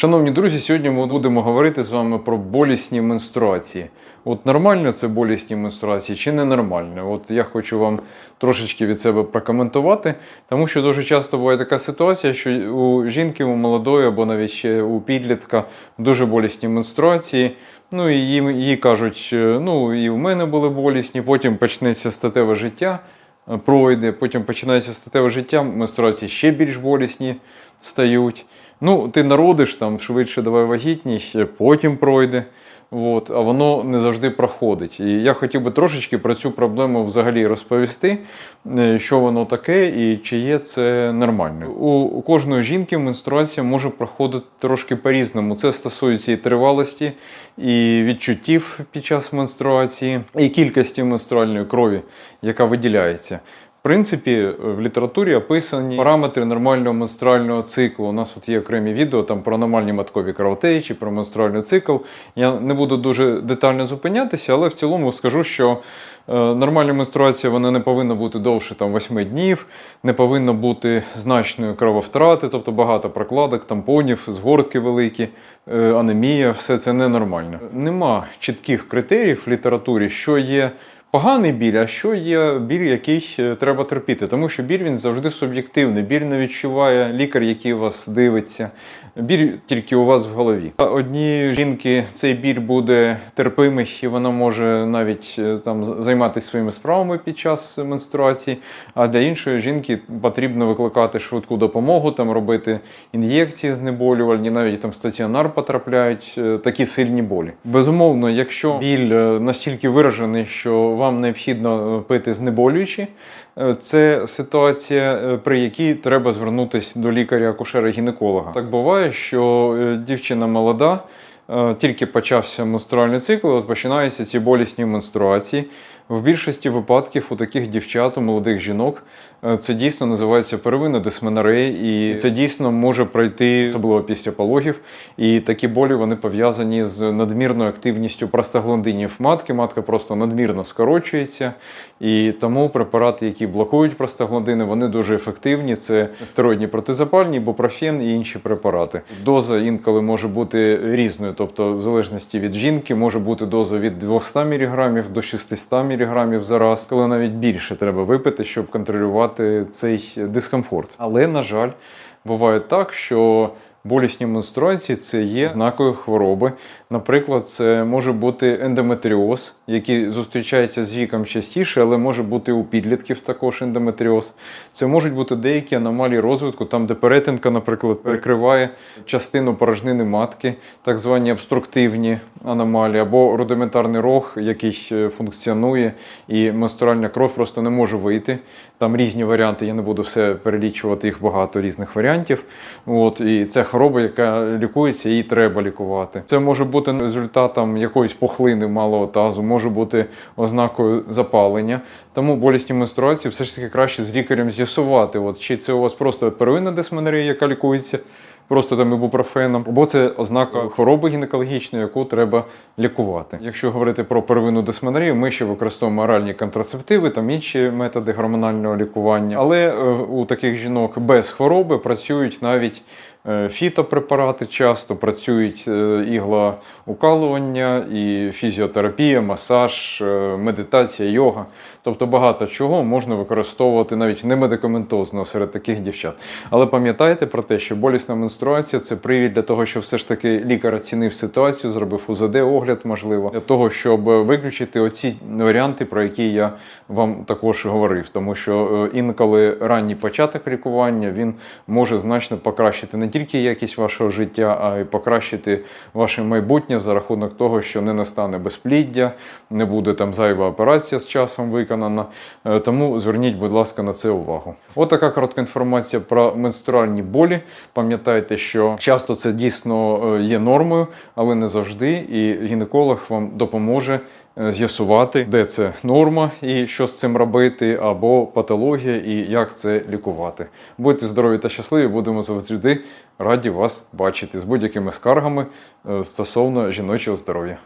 Шановні друзі, сьогодні ми будемо говорити з вами про болісні менструації. От нормально це болісні менструації чи ненормально? От я хочу вам трошечки від себе прокоментувати, тому що дуже часто буває така ситуація, що у жінки, у молодої або навіть ще у підлітка дуже болісні менструації. Ну і їй, їй кажуть, е, ну і в мене були болісні, потім почнеться статеве життя е, пройде, потім починається статеве життя, менструації ще більш болісні стають. Ну, ти народиш там швидше давай вагітність, потім пройде. От, а воно не завжди проходить. І я хотів би трошечки про цю проблему взагалі розповісти, е, що воно таке і чи є це нормально. У, у кожної жінки менструація може проходити трошки по-різному. Це стосується і тривалості, і відчуттів під час менструації, і кількості менструальної крові, яка виділяється. В принципі, в літературі описані параметри нормального менструального циклу. У нас тут є окремі відео там про нормальні маткові кровотечі, про менструальний цикл. Я не буду дуже детально зупинятися, але в цілому скажу, що е, нормальна менструація вона не повинна бути довше там, 8 днів, не повинна бути значної крововтрати, тобто багато прокладок, тампонів, згортки великі, е, анемія, все це ненормально. Нема чітких критеріїв в літературі, що є поганий біль, а що є біль, який е, треба терпіти. Тому що біль він завжди суб'єктивний. Біль не відчуває лікар, який вас дивиться. Біль тільки у вас в голові. Одні жінки цей біль буде терпимий, і вона може навіть е, там займатися своїми справами під час менструації. А для іншої жінки потрібно викликати швидку допомогу, там робити ін'єкції знеболювальні, навіть там стаціонар потрапляють е, такі сильні болі. Безумовно, якщо біль настільки виражений, що вам необхідно е, пити знеболюючі, е, це ситуація, е, при якій треба звернутися до лікаря-акушера-гінеколога. Так буває, що дівчина молода. Тільки почався менструальний цикл, починаються ці болісні менструації. В більшості випадків у таких дівчат, у молодих жінок, е, це дійсно називається первинна дисменорея, і це дійсно може пройти, особливо після пологів. І такі болі вони пов'язані з надмірною активністю простагландинів матки. Матка просто надмірно скорочується, і тому препарати, які блокують простагландини, вони дуже ефективні. Це стероїдні протизапальні, бупрофен і інші препарати. Доза інколи може бути різною, тобто в залежності від жінки може бути доза від 200 мг до 600 мг за раз, коли навіть більше треба випити, щоб контролювати цей дискомфорт. Але на жаль, буває так, що болісні менструації це є знакою хвороби. Наприклад, це може бути ендометріоз, який зустрічається з віком частіше, але може бути у підлітків також ендометріоз. Це можуть бути деякі аномалії розвитку, там, де перетинка, наприклад, перекриває частину порожнини матки, так звані обструктивні аномалії, або рудиментарний рог, який е, функціонує, і менструальна кров просто не може вийти. Там різні варіанти, я не буду все перелічувати, їх багато різних варіантів. От, і це хвороба, яка лікується, її треба лікувати. Це може бути результатом якоїсь пухлини малого тазу, може бути ознакою запалення. Тому болісні менструації все ж таки краще з лікарем з'ясувати, от, чи це у вас просто первинна дисменерія, яка лікується. Просто там ібупрофеном, або це ознака хвороби гінекологічної, яку треба лікувати. Якщо говорити про первинну дисменорію, ми ще використовуємо оральні контрацептиви, там інші методи гормонального лікування. Але е, у таких жінок без хвороби працюють навіть е, фітопрепарати, часто працюють е, іглоукалування і фізіотерапія, масаж, медитація, йога. Тобто багато чого можна використовувати навіть немедикаментозно серед таких дівчат. Але пам'ятайте про те, що болісна менструація це привід для того, щоб все ж таки лікар оцінив ситуацію, зробив УЗД огляд, можливо, для того, щоб виключити оці варіанти, про які я вам також говорив. Тому що інколи ранній початок лікування він може значно покращити не тільки якість вашого життя, а й покращити ваше майбутнє за рахунок того, що не настане безпліддя, не буде там зайва операція з часом виконана. Тому зверніть, будь ласка, на це увагу. От така коротка інформація про менструальні болі. Пам'ятайте, що часто це дійсно е, є нормою, але не завжди. І гінеколог вам допоможе е, з'ясувати, де це норма і що з цим робити, або патологія, і як це лікувати. Будьте здорові та щасливі, будемо завжди раді вас бачити з будь-якими скаргами е, стосовно жіночого здоров'я.